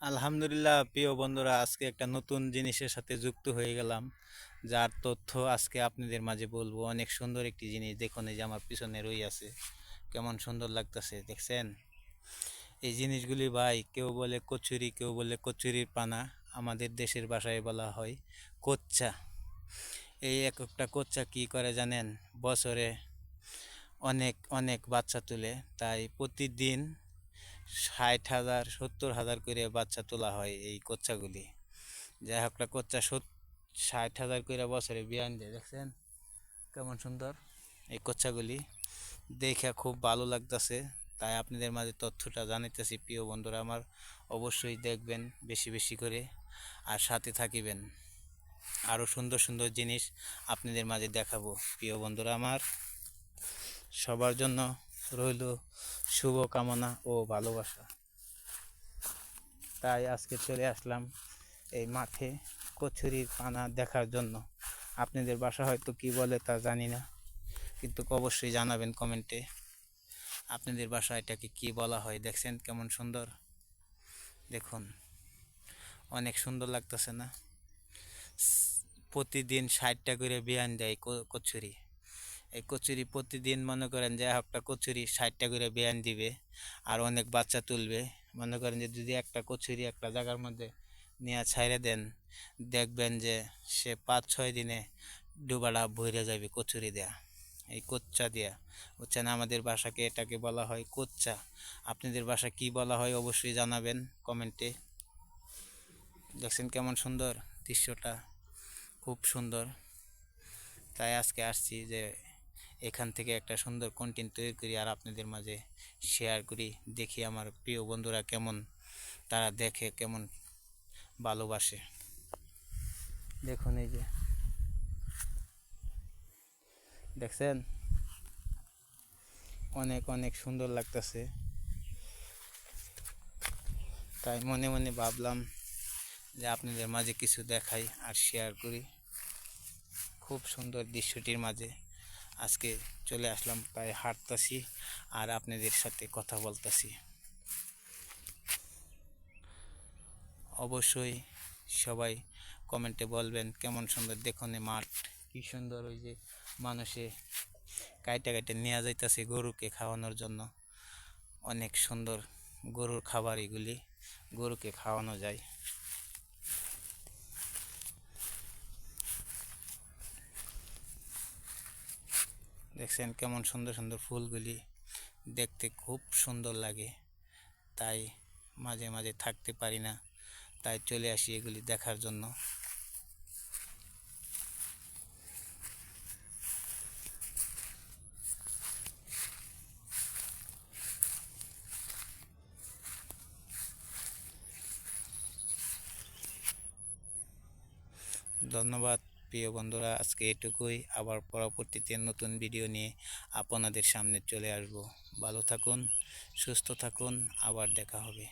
আলহামদুলিল্লাহ, প্রিয় বন্ধুরা, আজকে একটা নতুন জিনিসের সাথে যুক্ত হয়ে গেলাম। যার তথ্য আজকে আপনাদের মাঝে বলব, অনেক সুন্দর একটি জিনিস। দেখুন, এই যে আমার পিছনে রই আছে। কেমন সুন্দর লাগতেছে, দেখছেন? এই জিনিসগুলি ভাই, কেউ বলে কচুরি, কেউ বলে কচুরির পানা। আমাদের দেশের ভাষায় বলা হয় কোচ্চা। এই এক একটা কোচ্চা কি করে জানেন? বছরে অনেক অনেক বাচ্চা তুলে। তাই প্রতিদিন ষাট হাজার, সত্তর হাজার করে বাচ্চা তোলা হয় এই কোচ্চাগুলি যাই হোক কোচ্চা ষাট হাজার করে বছরে বিয়ান দেয়, দেখছেন? কেমন সুন্দর এই কোচ্চাগুলি দেখে খুব ভালো লাগতেছে। তাই আপনাদের মাঝে তথ্যটা জানাইতেছি, প্রিয় বন্ধুরা আমার। অবশ্যই দেখবেন বেশি বেশি করে আর সাথে থাকিবেন। আরও সুন্দর সুন্দর জিনিস আপনাদের মাঝে দেখাবো, প্রিয় বন্ধুরা আমার। সবার জন্য রইল শুভ কামনা ও ভালোবাসা। তাই আজকে চলে আসলাম এই মাঠে কচুরির পানা দেখার জন্য। আপনাদের বাসা হয়তো কি বলে তা জানি না, কিন্তু অবশ্যই জানাবেন কমেন্টে। আপনাদের বাসা এটাকে কি বলা হয়, দেখছেন কেমন সুন্দর? দেখুন, অনেক সুন্দর লাগতেছে না? প্রতিদিন ষাটটা করে বিয়ান দেয় কচুরি। এই কচুরি প্রতিদিন মনে করেন যে একটা কচুরি ষাটটা করে বিয়ান দিবে আর অনেক বাচ্চা তুলবে। মনে করেন যে যদি একটা কচুরি একটা জায়গার মধ্যে নিয়ে ছাইড়ে দেন, দেখবেন যে সে পাঁচ, ছয় দিনে ডুবাটা ভরে যাবে কচুরি দেয়া। এই কোচ্চা দেয়া। বুঝছেন? আমাদের বাসাকে এটাকে বলা হয় কোচ্চা। আপনাদের বাসা কি বলা হয় অবশ্যই জানাবেন কমেন্টে। দেখছেন কেমন সুন্দর দৃশ্যটা? খুব সুন্দর। তাই আজকে আসছি যে এখান থেকে একটা সুন্দর কন্টেন্ট তৈরি করি আর আপনাদের মাঝে শেয়ার করি। দেখি আমার প্রিয় বন্ধুরা কেমন, তারা দেখে কেমন ভালোবাসে। দেখুন এই যে। দেখছেন? অনেক অনেক সুন্দর লাগতেছে। তাই মনে মনে ভাবলাম যে আপনাদের মাঝে কিছু দেখাই আর শেয়ার করি। খুব সুন্দর দৃশ্যটির মাঝে। আজকে চলে আসলাম, প্রায় হাঁটতাছি আর আপনাদের সাথে কথা বলতাছি। অবশ্যই সবাই কমেন্টে বলবেন, কেমন সুন্দর দেখুন মাঠ, কি সুন্দর ওই যে মানুষে কাইটা কাইটে নেওয়া যাইতেছে গরুকে খাওয়ানোর জন্য। অনেক সুন্দর গরুর খাবার এগুলি, গরুকে খাওয়ানো যায়। দেখছেন কেমন সুন্দর সুন্দর ফুলগুলি দেখতে খুব সুন্দর লাগে। তাই মাঝে মাঝে থাকতে পারি না, তাই চলে আসি এগুলি দেখার জন্য। ধন্যবাদ। প্রিয় বন্ধুরা, আজকে এটুকুই। আবার পরবর্তীতে নতুন ভিডিও নিয়ে আপনাদের সামনে চলে আসব। ভালো থাকুন, সুস্থ থাকুন, আবার দেখা হবে।